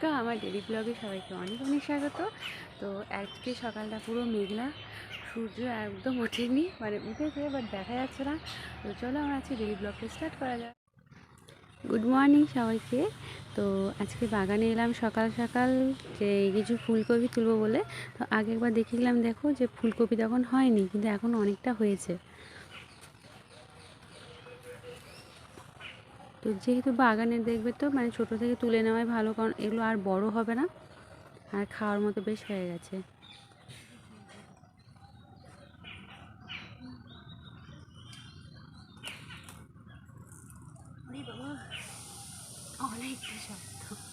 দুর্গা আমার ডেলি ব্লগে সবাইকে অনেক অনেক স্বাগত। তো আজকে সকালটা পুরো মেঘলা, সূর্য একদম ওঠেনি মানে উঠেছে বাট দেখা যাচ্ছে না। তো চলো আমার আজকে ডেলি ব্লগটা স্টার্ট করা যাক। গুড মর্নিং সবাইকে। তো আজকে বাগানে এলাম সকাল সকাল, যে কিছু ফুলকপি তুলবো বলে। তো আগে একবার দেখিলাম দেখো যে ফুলকপি তখন হয়নি, কিন্তু এখন অনেকটা হয়েছে। তো যেহেতু বাগানে দেখবে তো মানে ছোট থেকে তুলে নেওয়াই ভালো, কারণ এগুলো আর বড় হবে না। আর খাওয়ার মতো বেশ হয়ে গেছে। অনেকটা শক্ত।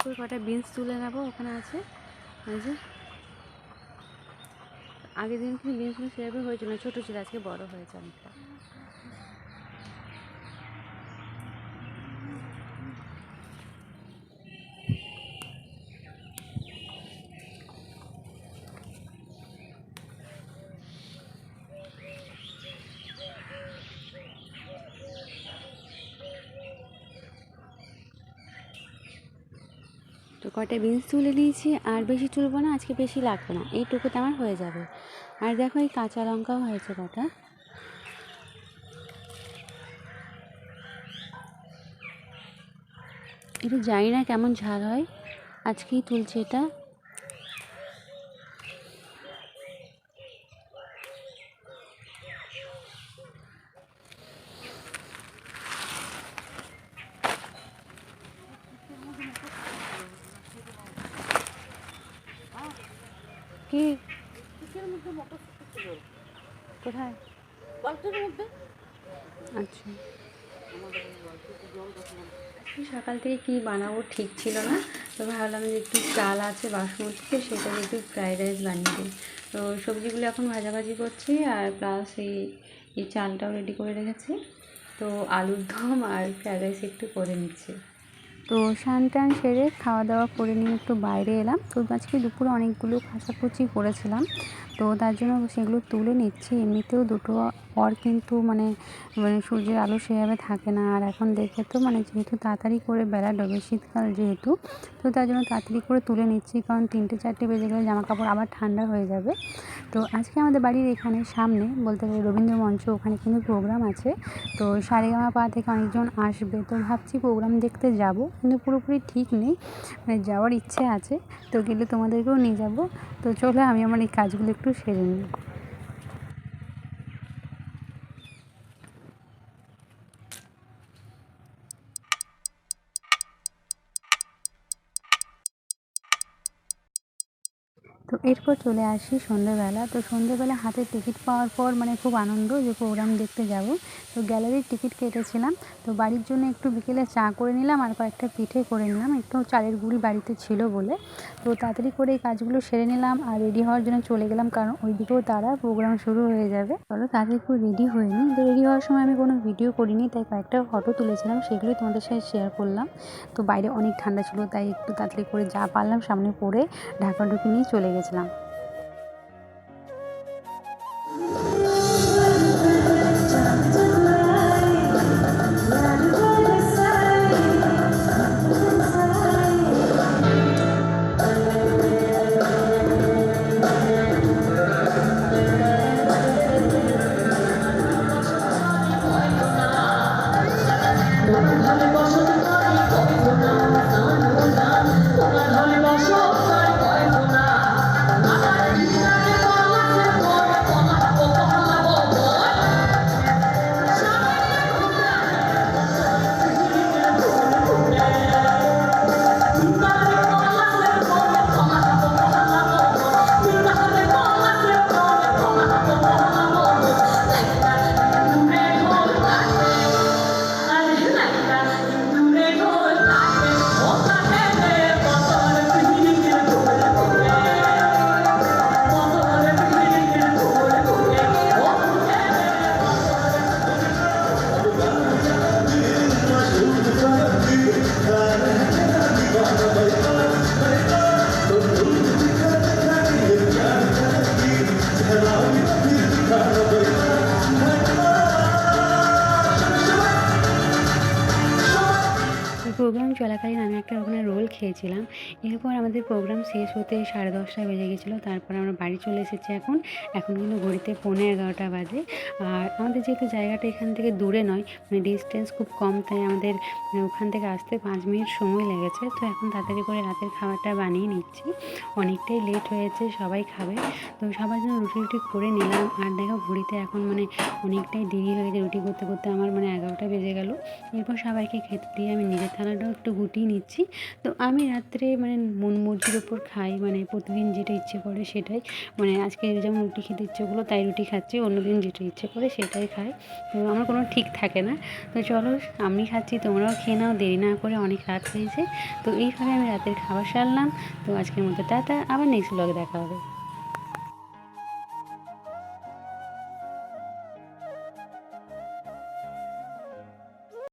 এরপর কটা বিনস তুলে নেব, ওখানে আছে। যে। আগের দিন কিন্তু বিনসগুলো সেভাবে হয়েছিল ছোটো ছিল, আজকে বড় হয়েছে অনেকটা। তো কটা বিনস তুলে নিয়েছি আর বেশি তুলবো না, আজকে বেশি লাগবে না, এইটুকুতে আমার হয়ে যাবে। আর দেখো এই কাঁচা লঙ্কাও হয়েছে কটা। একটু জানি না কেমন ঝাল হয়, আজকেই তুলছে এটা। কি? কোথায়? আচ্ছা। সকাল থেকে কি বানাবো ঠিক ছিল না। তো ভাবলাম যে একটু চাল আছে বাসমতি সেটা একটু ফ্রাইড রাইস বানিয়ে দিই। তো সবজিগুলো এখন ভাজাভাজি করছি আর প্লাস এই এই চালটাও রেডি করে রেখেছি। তো আলুর দম আর ফ্রাইড রাইস একটু করে নিচ্ছি। তো স্নান টান সেরে খাওয়া দাওয়া করে নিয়ে একটু বাইরে এলাম। তো আজকে দুপুরে অনেকগুলো খাঁচাকুচি করেছিলাম। তো তার জন্য সেগুলো তুলে নিচ্ছি। এমনিতেও দুটো পর কিন্তু মানে মানে সূর্যের আলো সেভাবে থাকে না। আর এখন দেখে তো মানে যেহেতু তাড়াতাড়ি করে বেলা ডোবে শীতকাল যেহেতু, তো তার জন্য তাড়াতাড়ি করে তুলে নিচ্ছি। কারণ তিনটে চারটে বেজে গেলে জামা কাপড় আবার ঠান্ডা হয়ে যাবে। তো আজকে আমাদের বাড়ির এখানে সামনে, বলতে গেলে রবীন্দ্র মঞ্চ ওখানে কিন্তু প্রোগ্রাম আছে। তো সারেগামা পা থেকে অনেকজন আসবে। তো ভাবছি প্রোগ্রাম দেখতে যাব। কিন্তু পুরোপুরি ঠিক নেই। মানে যাওয়ার ইচ্ছে আছে, তো গেলে তোমাদেরকেও নিয়ে যাব। তো চলো আমি আমার এই কাজগুলো একটু সেরে নিই। তো এরপর চলে আসি সন্ধ্যেবেলা। তো সন্ধ্যেবেলা হাতে টিকিট পাওয়ার পর মানে খুব আনন্দ যে প্রোগ্রাম দেখতে যাব। তো গ্যালারির টিকিট কেটেছিলাম। তো বাড়ির জন্য একটু বিকেলে চা করে নিলাম আর কয়েকটা পিঠে করে নিলাম। একটু চালের গুঁড়ি বাড়িতে ছিল বলে। তো তাড়াতাড়ি করে এই কাজগুলো সেরে নিলাম আর রেডি হওয়ার জন্য চলে গেলাম কারণ ওইদিকেও তারা প্রোগ্রাম শুরু হয়ে যাবে। চলো তাড়াতাড়ি করে রেডি হয়নি তো রেডি হওয়ার সময় আমি কোনো ভিডিও করিনি, তাই কয়েকটা ফটো তুলেছিলাম, সেগুলোই তোমাদের সাথে শেয়ার করলাম। তো বাইরে অনেক ঠান্ডা ছিল, তাই একটু তাড়াতাড়ি করে যা পারলাম সামনে পরে ঢাকা ঢুকে নিয়ে চলে গেছিলাম প্রোগ্রাম চলাকালীন আমি একটা ওখানে রোল খেয়েছিলাম। এরপর আমাদের প্রোগ্রাম শেষ হতে সাড়ে দশটা বেজে গেছিল। তারপর আমরা বাড়ি চলে এসেছি এখন। এখন কিন্তু ঘড়িতে পৌনে এগারোটা বাজে। আর আমাদের যেহেতু জায়গাটা এখান থেকে দূরে নয় মানে ডিস্টেন্স খুব কম, তাই আমাদের মানে ওখান থেকে আসতে পাঁচ মিনিট সময় লেগেছে। তো এখন তাড়াতাড়ি করে রাতের খাবারটা বানিয়ে নিচ্ছি। অনেকটাই লেট হয়েছে, সবাই খাবে। তো সবার জন্য রুটি রুটি করে নিলাম। আর দেখো ঘড়িতে এখন মানে অনেকটাই দেরি হয়ে গেছে রুটি করতে করতে। আমার মানে এগারোটা বেজে গেল। এরপর সবাইকে খেতে দিয়ে আমি নিজের থালাটাও একটু গুটিয়ে নিচ্ছি। তো আমি রাত্রে মানে মন মর্জির ওপর খাই মানে প্রতিদিন যেটা ইচ্ছে করে সেটাই। মানে আজকে যেমন রুটি খেতে ইচ্ছে করল, তাই রুটি খাচ্ছি, অন্যদিন যেটা ইচ্ছে করে সেটাই খাই। তো আমার কোনো ঠিক থাকে না। তো চলো, আমি খাচ্ছি, তোমরাও খেয়ে নাও, দেরি না করে অনেক রাত হয়েছে। তো এইভাবে আমি রাতের খাবার সারলাম। তো আজকের মতো টাটা, আবার নেক্সট ব্লগে দেখা হবে।